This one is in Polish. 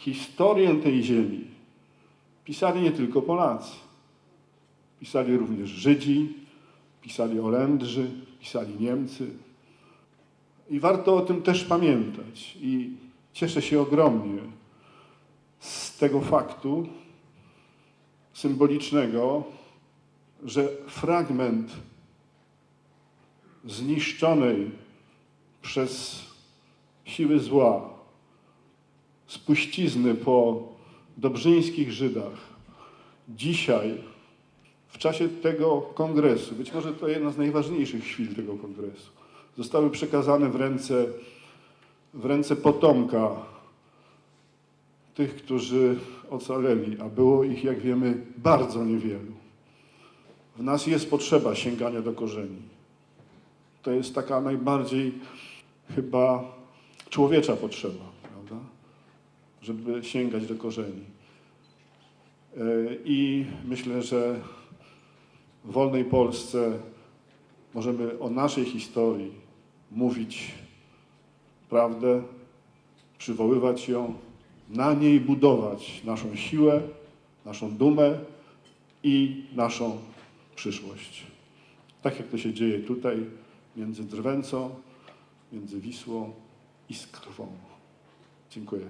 historię tej ziemi pisali nie tylko Polacy. Pisali również Żydzi, pisali Olędrzy, pisali Niemcy. I warto o tym też pamiętać. I cieszę się ogromnie z tego faktu symbolicznego, że fragment zniszczonej przez siły zła spuścizny po dobrzyńskich Żydach dzisiaj w czasie tego kongresu, być może to jedna z najważniejszych chwil tego kongresu, zostały przekazane w ręce, w ręce potomka tych, którzy ocaleli, a było ich, jak wiemy, bardzo niewielu. W nas jest potrzeba sięgania do korzeni. To jest taka najbardziej chyba człowiecza potrzeba? Żeby sięgać do korzeni. E, I myślę, że w wolnej Polsce możemy o naszej historii mówić prawdę, przywoływać ją, na niej budować naszą siłę, naszą dumę i naszą przyszłość. Tak jak to się dzieje tutaj między Drwęcą, między Wisłą i Skrwą. Dziękuję.